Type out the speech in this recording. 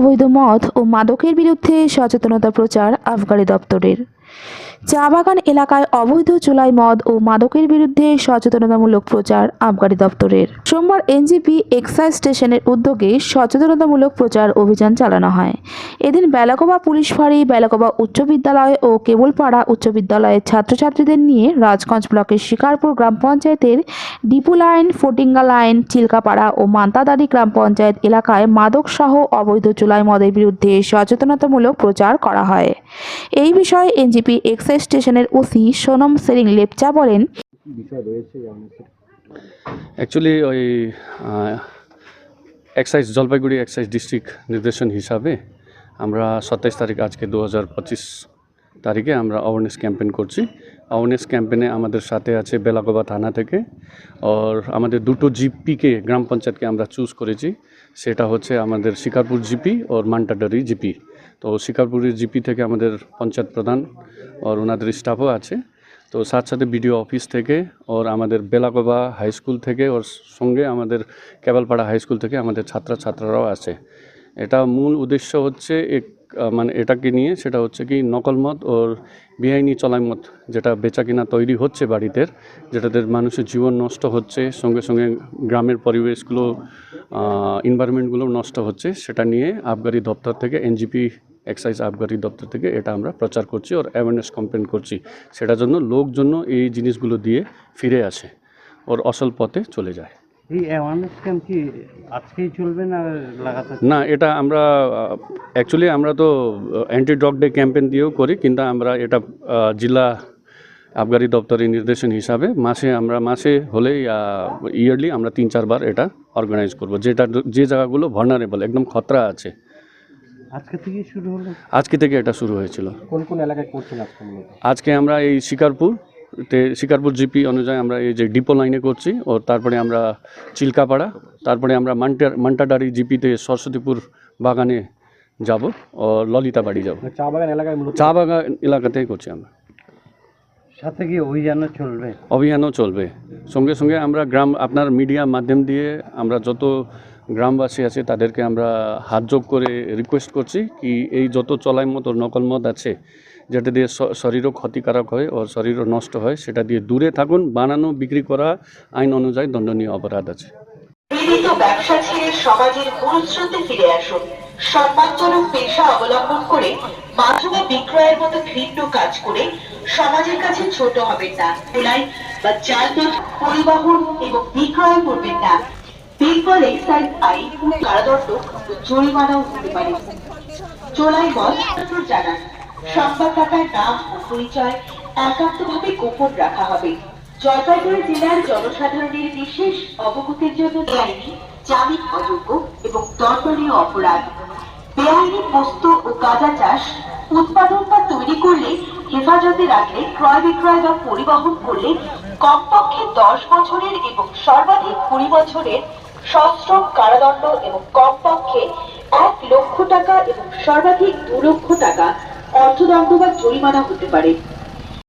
অবৈধ মদ ও মাদকের বিরুদ্ধে সচেতনতা প্রচার আবগারি দপ্তরের। চা বাগান এলাকায় অবৈধ চুলাই মদ ও মাদকের বিরুদ্ধে সচেতনতামূলক প্রচার আবগারি দপ্তরের। সোমবার এনজিপি এক্সাইজ স্টেশনের উদ্যোগে সচেতনতামূলক প্রচার অভিযান চালানো হয়। এদিন বেলাকোবা পুলিশ ফাঁড়ি, বেলাকোবা উচ্চ বিদ্যালয় ও কেবলপাড়া উচ্চ বিদ্যালয়ের ছাত্রছাত্রীদের নিয়ে রাজগঞ্জ ব্লকের শিকারপুর গ্রাম পঞ্চায়েতের ডিপু লাইন, ফটিঙ্গা লাইন, চিল্কাপাড়া ও মান্তাদারি গ্রাম পঞ্চায়েত এলাকায় মাদক সহ অবৈধ চুলাই মদের বিরুদ্ধে সচেতনতামূলক প্রচার করা হয়। এই বিষয়ে এনজিপি এক্সাইজ স্টেশনের ওসি সোনম সেরিং লেপচা বলেন। অ্যাকচুয়ালি ওই এক্সাইজ জলপাইগুড়ি এক্সাইজ ডিস্ট্রিক্ট নির্দেশন হিসাবে আমরা সাতাইশ তারিখ আজকে দু হাজার পঁচিশ তারিখে আমরা অ্যাওয়ারনেস ক্যাম্পেইন করছি। অ্যাওয়ারনেস ক্যাম্পেনে আমাদের সাথে আছে বেলাগোবা থানা থেকে। আর আমাদের দুটো জিপিকে, গ্রাম পঞ্চায়েতকে আমরা চুজ করেছি। সেটা হচ্ছে আমাদের শিকারপুর জিপি ওর মান্টাডারি জিপি। তো শিকারপুরের জিপি থেকে আমাদের পঞ্চায়েত প্রধান আর ওনাদের স্টাফও আছে। তো সাথে সাথে বিডিও অফিস থেকে ওর আমাদের বেলাগোবা হাই স্কুল থেকে, ওর সঙ্গে আমাদের কেবলপাড়া হাই স্কুল থেকে আমাদের ছাত্র ছাত্ররাও আছে। এটা মূল উদ্দেশ্য হচ্ছে এক মানে এটাকে নিয়ে সেটা হচ্ছে কি নকল মদ ওর বেআইনি চলাই মদ যেটা বেচা কিনা তৈরি হচ্ছে বাড়িতে, যেটাদের মানুষের জীবন নষ্ট হচ্ছে, সঙ্গে সঙ্গে গ্রামের পরিবেশগুলো এনভায়রনমেন্টগুলো নষ্ট হচ্ছে, সেটা নিয়ে আবগারি দপ্তর থেকে, এনজিপি এক্সাইজ আবগারি দপ্তর থেকে এটা আমরা প্রচার করছি ওর অ্যাওয়ারনেস কমপ্লেন করছি। সেটার জন্য লোকজন্য এই জিনিসগুলো দিয়ে ফিরে আসে, ওর অসল পথে চলে যায়। এই অ্যাওয়ারনেস ক্যাম্প কি আজকেই চলবে না লাগাতার না এটা আমরা অ্যাকচুয়ালি আমরা তো অ্যান্টি ড্রাগ ডে ক্যাম্পেন দিয়েও করি কিন্তু আমরা এটা জেলা আবগারি দপ্তরের নির্দেশন হিসাবে মাসে আমরা মাসে হলেই ইয়ারলি আমরা তিন চারবার এটা অর্গানাইজ করব। যেটা যে জায়গাগুলো ভার্নারেবল একদম খতরা আছে। আজকে থেকেই শুরু হলো? আজকে থেকে এটা শুরু হয়েছিল। কোন কোন এলাকায় করছেন আজকে আমরা এই শিকারপুর তে শিকারপুর জিপি অনুযায়ী আমরা এই যে ডিপো লাইনে করছি ও তারপরে আমরা চিল্কাপাড়া তারপরে আমরা মান্টা মান্টাডারি জিপিতে সরস্বতীপুর বাগানে যাব ও ললিতা বাড়ি যাব চা বাগান এলাকায় চা বাগান এলাকাতেই করছি আমরা। সাথে কি অভিযানও চলবে? অভিযানও চলবে। সঙ্গে সঙ্গে আমরা গ্রাম আপনার মিডিয়া মাধ্যম দিয়ে আমরা যত গ্রামবাসী আছে তাদেরকে আমরা হাত যোগ করে রিকোয়েস্ট করছি কি এই যত চলাই মতো নকল মদ আছে যেটা দিয়ে শরীরও ক্ষতিকারক হয় ও শরীরও নষ্ট হয়, সেটা দিয়ে দূরে থাকুন, বানানো, বিক্রি করা আইন অনুযায়ী দণ্ডনীয় অপরাধ আছে। সম্মানজনক পেশা অবলম্বন করে মাধ্যমে বিক্রয়ের মতো ঘৃণ্য কাজ করে সমাজের কাছে ছোট হবেন না। বা পরিবহন এবং বিক্রয় করবেন না। এক্সাইজ আইন কারাদণ্ড জরিমানাও হতে পারে। চোলাই মত জানান। সংবাদদাতার নাম ও পরিচয় একান্তভাবে গোপন রাখা হবে। জলপাইগুড়ি জেলার জনসাধারণের বিশেষ অবগতির জন্য বেআইনি জামিন অযোগ্য এবং অপরাধ। বেআইনি ও গাঁজা চাষ, উৎপাদন বা তৈরি করলে হেফাজতে রাখলে ক্রয় বিক্রয় বা পরিবহন করলে কমপক্ষে দশ বছরের এবং সর্বাধিক কুড়ি বছরের সশ্রম কারাদণ্ড এবং কমপক্ষে এক লক্ষ টাকা এবং সর্বাধিক দু লক্ষ টাকা অর্থদণ্ড বা জরিমানা হতে পারে।